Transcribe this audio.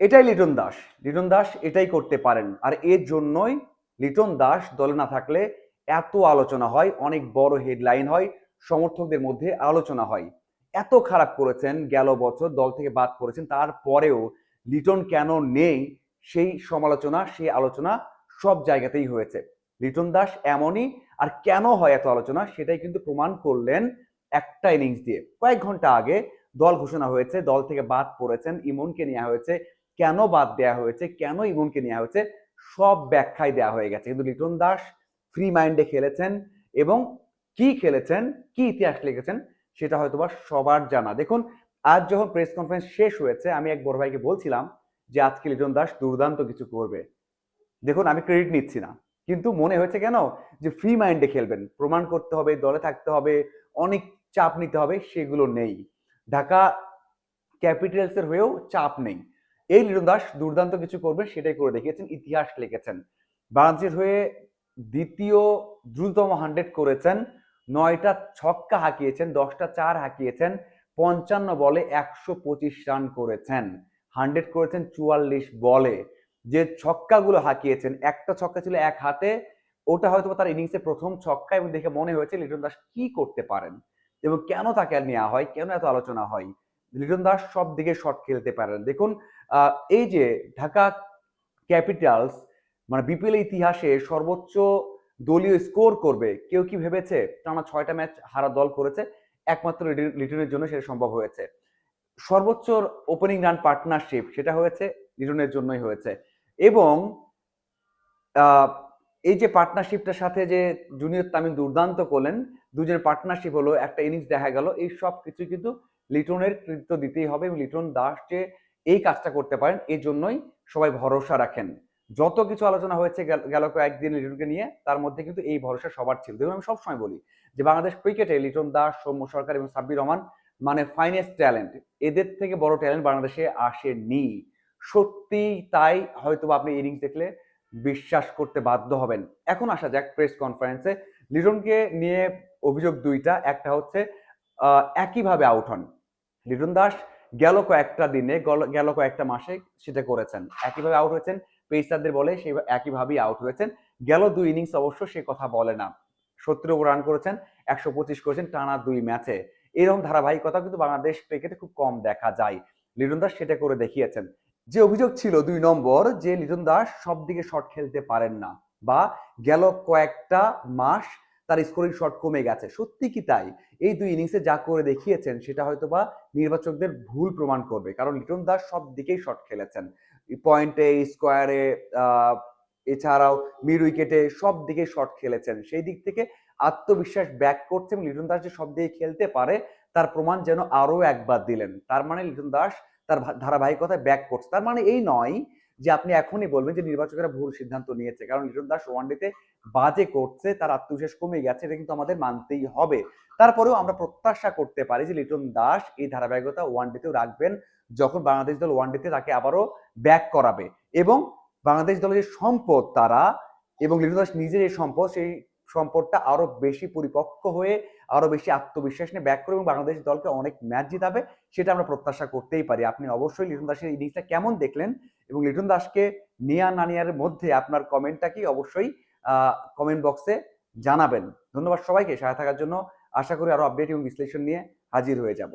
এটাই লিটন দাস। লিটন দাস এটাই করতে পারেন। আর এর জন্যই লিটন দাস দলে না থাকলে এত আলোচনা হয়, অনেক বড় হেডলাইন হয়, সমর্থকদের মধ্যে আলোচনা হয়। এত খারাপ করেছেন, গেল বছর দল থেকে বাদ করেছেন তারপরেও লিটন কেন নেই, সেই সমালোচনা, সেই আলোচনা সব জায়গাতেই হয়েছে। লিটন দাস এমনই, আর কেন হয় এত আলোচনা সেটাই কিন্তু প্রমাণ করলেন একটা ইনিংস দিয়ে। কয়েক ঘণ্টা আগে দল ঘোষণা হয়েছে, দল থেকে বাদ পড়েছেন, ইমনকে নেওয়া হয়েছে কেন বাদ দেওয়া হয়েছে, কেন ইমনকে নেওয়া হয়েছে, সব ব্যাখ্যায় দেওয়া হয়ে গেছে। কিন্তু লিটন দাস ফ্রি মাইন্ডে খেলেছেন এবং কি খেলেছেন, কি ইতিহাস লিখেছেন সেটা হয়তোবা সবার জানা। দেখুন, আজ যখন প্রেস কনফারেন্স শেষ হয়েছে, আমি এক বড় ভাইকে বলছিলাম যে, আজকে লিটন দাস দুর্দান্ত কিছু করবে। দেখুন, আমি ক্রেডিট নিচ্ছি না। কিন্তু মনে হয়েছে কেন যে ফ্রি মাইন্ডে খেলবেন। প্রমাণ করতে হবে, দলে থাকতে হবে, অনেক চাপ নিতে হবে, সেগুলো নেই। ঢাকা ক্যাপিটালসের হয়েও চাপ নেই। এই লিটন দাস দুর্দান্ত কিছু করবে সেটাই করে দেখিয়েছেন, ইতিহাস লিখেছেন। বাংলাদেশের হয়ে দ্বিতীয় দ্রুততম হান্ড্রেড করেছেন, নয়টা ছক্কা হাঁকিয়েছেন, দশটা চার হাঁকিয়েছেন, পঞ্চান্ন বলে একশো পঁচিশ রান করেছেন। হান্ড্রেড করেছেন চুয়াল্লিশ বলে। যে ছক্কাগুলো হাঁকিয়েছেন, একটা ছক্কা ছিল এক হাতে, ওটা হয়তো তার ইনিংসে প্রথম ছক্কা এবং দেখে মনে হয়েছে লিটন দাস কি করতে পারেন এবং কেন তাকে আর নেওয়া হয়, কেন এত আলোচনা হয়? লিটন দাস সব দিকে শট খেলতে পারেন। দেখুন এই যে ঢাকা ক্যাপিটালস মানে বিপিএল ইতিহাসে সর্বোচ্চ দলীয় স্কোর করবে, কেউ কি ভেবেছে? টানা ছয়টা ম্যাচ হারা দল করেছে, একমাত্র লিটন- লিটনের জন্য সেটা সম্ভব হয়েছে। সর্বোচ্চ ওপেনিং রান পার্টনারশিপ সেটা হয়েছে, লিটনের জন্যই হয়েছে। এবং এই যে পার্টনারশিপটার সাথে যে জুনিয়র তামিম দুর্দান্ত করলেন, দুজনের পার্টনারশিপ হলো, একটা ইনিংস দেখা গেল, এই সব কিছু কিন্তু লিটনের কৃতিত্ব দিতেই হবে এবং লিটন দাস যে এই কাজটা করতে পারেন, এই জন্যই সবাই ভরসা রাখেন। যত কিছু আলোচনা হয়েছে গেল- কয়েকদিন লিটনকে নিয়ে, তার মধ্যে কিন্তু এই ভরসা সবার ছিল। দেখুন, আমি সবসময় বলি যে বাংলাদেশ ক্রিকেটে লিটন দাস, সৌম্য সরকার এবং সাব্বির রহমান মানে ফাইনেস্ট ট্যালেন্ট এদের থেকে বড় ট্যালেন্ট বাংলাদেশে আসেনি। সত্যি তাই হয়তো আপনি ইনিংস দেখলে বিশ্বাস করতে বাধ্য হবেন। এখন আসা যাক প্রেস কনফারেন্সে লিটনকে নিয়ে অভিযোগ দুইটা, একটা হচ্ছে একইভাবে আউট হন। লিটন দাস গেল কয়েকটা দিনে, গেল কয়েকটা মাসে সেটা করেছেন। একইভাবে আউট হয়েছেন পেসারদের বলে সেই একইভাবেই আউট হয়েছেন। গেল দুই ইনিংস অবশ্য সে কথা বলে না। সত্তর ওভার রান করেছেন, একশো পঁচিশ করেছেন টানা দুই ম্যাচে এরকম ধারাবাহিকতা কিন্তু বাংলাদেশ ক্রিকেটে খুব কম দেখা যায়। লিটন দাস সেটা করে দেখিয়েছেন। যে অভিযোগ ছিল দুই নম্বর, যে লিটন দাস সব দিকে শট খেলতে পারেন না, বা গেল কয়েকটা মাস তার স্কোরিং শট কমে গেছে। সত্যি কি তাই? এই দুই ইনিংসে যা করে দেখিয়েছেন, সেটা হয়তো বা নির্বাচকদের ভুল প্রমাণ করবে। কারণ লিটন দাস সব দিকেই শট খেলেছেন। পয়েন্টে স্কোয়ারে এছাড়াও মিড উইকেটে সব দিকে শট খেলেছেন। সেই দিক থেকে আত্মবিশ্বাস ব্যাক করছে এবং লিটন দাস যে সব দিকে খেলতে পারে, তার প্রমাণ যেন আরও একবার দিলেন। তার মানে লিটন দাস তার ধারাবাহিকতায় ব্যাক করছে। তার মানে এই নয় যে আপনি এখনই বলবেন যে নির্বাচকেরা ভুল সিদ্ধান্ত নিয়েছে। কারণ লিটন দাস ওয়ান ওয়ানডেতে বাজে করছে, তার আত্মবিশ্বাস কমে গেছে, এটা কিন্তু আমাদের মানতেই হবে। তারপরেও আমরা প্রত্যাশা করতে পারি যে লিটন দাস এই ধারাবাহিকতা ওয়ান ওয়ানডেতেও রাখবেন যখন বাংলাদেশ দল ওয়ান ওয়ানডেতে তাকে আবারও ব্যাক করাবে। এবং বাংলাদেশ দলের যে সম্পদ তারা, এবং লিটন দাস নিজের এই সম্পদ, সেই সম্পদটা আরও বেশি পরিপক্ক হয়ে, আরও বেশি আত্মবিশ্বাস নিয়ে ব্যাক করে এবং বাংলাদেশ দলকে অনেক ম্যাচ জিতাবে, সেটা আমরা প্রত্যাশা করতেই পারি। আপনি অবশ্যই লিটন দাসের ইনিংসটা কেমন দেখলেন? এবং লিটন দাসকে নিয়া না নেয়ার মধ্যে আপনার কমেন্টটা কি? অবশ্যই কমেন্ট বক্সে জানাবেন। ধন্যবাদ সবাইকে। সহায় থাকার জন্য আশা করি আরও আপডেট এবং বিশ্লেষণ নিয়ে হাজির হয়ে যাব।